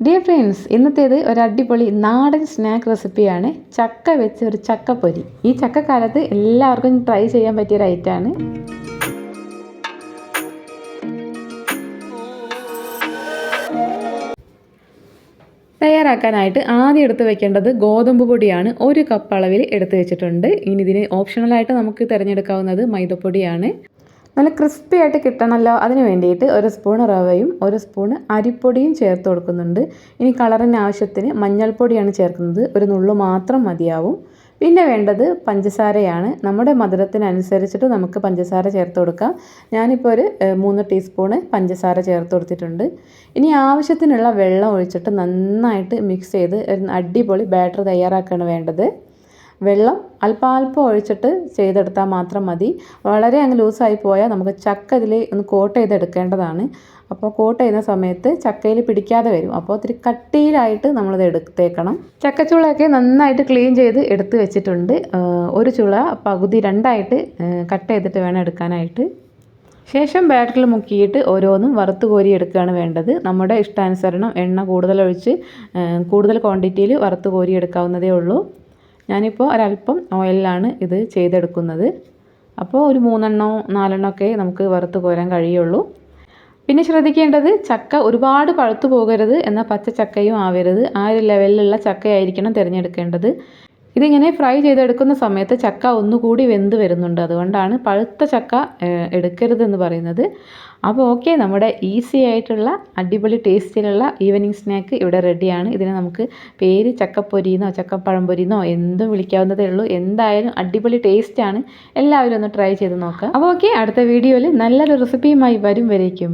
Dear friends ഇന്നത്തേത് ഒരു അടിപൊളി നാടൻ സ്നാക്ക് റെസിപ്പിയാണ് ചക്ക വെച്ച് ഒരു ചക്കപ്പൊരി. ഈ ചക്കക്കാലത്ത് എല്ലാവർക്കും ട്രൈ ചെയ്യാൻ പറ്റിയ ഒരു ഐറ്റമാണ് തയ്യാറാക്കാനായിട്ട് ആദ്യം എടുത്ത് വെക്കേണ്ടത് ഗോതമ്പ് പൊടിയാണ്. ഒരു കപ്പ് അളവിൽ എടുത്ത് വെച്ചിട്ടുണ്ട്. ഇനി ഇതിന് ഓപ്ഷണലായിട്ട് നമുക്ക് തിരഞ്ഞെടുക്കാവുന്നത് മൈദപ്പൊടിയാണ്. നല്ല ക്രിസ്പി ആയിട്ട് കിട്ടണമല്ലോ അതിന് വേണ്ടിയിട്ട് ഒരു സ്പൂൺ റവയും ഒരു സ്പൂൺ അരിപ്പൊടിയും ചേർത്ത് കൊടുക്കുന്നുണ്ട്. ഇനി കളറിന് ആവശ്യത്തിന് മഞ്ഞൾപ്പൊടിയാണ് ചേർക്കുന്നത്. ഒരു നുള്ളു മാത്രം മതിയാവും. പിന്നെ വേണ്ടത് പഞ്ചസാരയാണ്. നമ്മുടെ മധുരത്തിനനുസരിച്ചിട്ട് നമുക്ക് പഞ്ചസാര ചേർത്ത് കൊടുക്കാം. ഞാനിപ്പോൾ ഒരു മൂന്ന് ടീസ്പൂണ് പഞ്ചസാര ചേർത്ത് കൊടുത്തിട്ടുണ്ട്. ഇനി ആവശ്യത്തിനുള്ള വെള്ളം ഒഴിച്ചിട്ട് നന്നായിട്ട് മിക്സ് ചെയ്ത് അടിപൊളി ബാറ്റർ തയ്യാറാക്കുകയാണ് വേണ്ടത്. വെള്ളം അല്പാൽപ്പം ഒഴിച്ചിട്ട് ചെയ്തെടുത്താൽ മാത്രം മതി. വളരെ അങ്ങ് ലൂസായി പോയാൽ നമുക്ക് ചക്ക ഇതിൽ ഒന്ന് കോട്ട് ചെയ്തെടുക്കേണ്ടതാണ്. അപ്പോൾ കോട്ട് ചെയ്യുന്ന സമയത്ത് ചക്കയിൽ പിടിക്കാതെ വരും. അപ്പോൾ ഒത്തിരി കട്ടിയിലായിട്ട് നമ്മളിത് എടുത്തേക്കണം. ചക്കച്ചുളയൊക്കെ നന്നായിട്ട് ക്ലീൻ ചെയ്ത് എടുത്ത് വെച്ചിട്ടുണ്ട്. ഒരു ചുള പകുതി രണ്ടായിട്ട് കട്ട് ചെയ്തിട്ട് വേണം എടുക്കാനായിട്ട്. ശേഷം ബാറ്ററിൽ മുക്കിയിട്ട് ഓരോന്നും വറുത്ത് കോരി എടുക്കുകയാണ് വേണ്ടത്. നമ്മുടെ ഇഷ്ടാനുസരണം എണ്ണ കൂടുതലൊഴിച്ച് കൂടുതൽ ക്വാണ്ടിറ്റിയിൽ വറുത്ത് കോരി എടുക്കാവുന്നതേ ഉള്ളൂ. ഞാനിപ്പോൾ ഒരല്പം ഓയിലാണ് ഇത് ചെയ്തെടുക്കുന്നത്. അപ്പോൾ ഒരു മൂന്നെണ്ണോ നാലെണ്ണോ ഒക്കെ നമുക്ക് വറുത്ത് കോരാൻ കഴിയുള്ളൂ. പിന്നെ ശ്രദ്ധിക്കേണ്ടത് ചക്ക ഒരുപാട് പഴുത്തു പോകരുത് എന്നാൽ പച്ച ചക്കയും ആവരുത്. ആ ഒരു ലെവലിലുള്ള ചക്കയായിരിക്കണം തിരഞ്ഞെടുക്കേണ്ടത്. ഇതിങ്ങനെ ഫ്രൈ ചെയ്തെടുക്കുന്ന സമയത്ത് ചക്ക ഒന്നുകൂടി വെന്ത് വരുന്നുണ്ട്. അതുകൊണ്ടാണ് പഴുത്ത ചക്ക എടുക്കരുതെന്ന് പറയുന്നത്. അപ്പോൾ ഓക്കെ നമ്മുടെ ഈസി ആയിട്ടുള്ള അടിപൊളി ടേസ്റ്റിലുള്ള ഈവനിങ് സ്നാക്ക് ഇവിടെ റെഡിയാണ്. ഇതിന് നമുക്ക് പേര് ചക്കപ്പൊരിന്നോ ചക്കപ്പഴംപൊരിന്നോ എന്തും വിളിക്കാവുന്നതേ ഉള്ളൂ. എന്തായാലും അടിപൊളി ടേസ്റ്റാണ്. എല്ലാവരും ഒന്ന് ട്രൈ ചെയ്ത് നോക്കുക. അപ്പോൾ ഓക്കെ അടുത്ത വീഡിയോയിൽ നല്ലൊരു റെസിപ്പിയുമായി വരും വരേക്കും.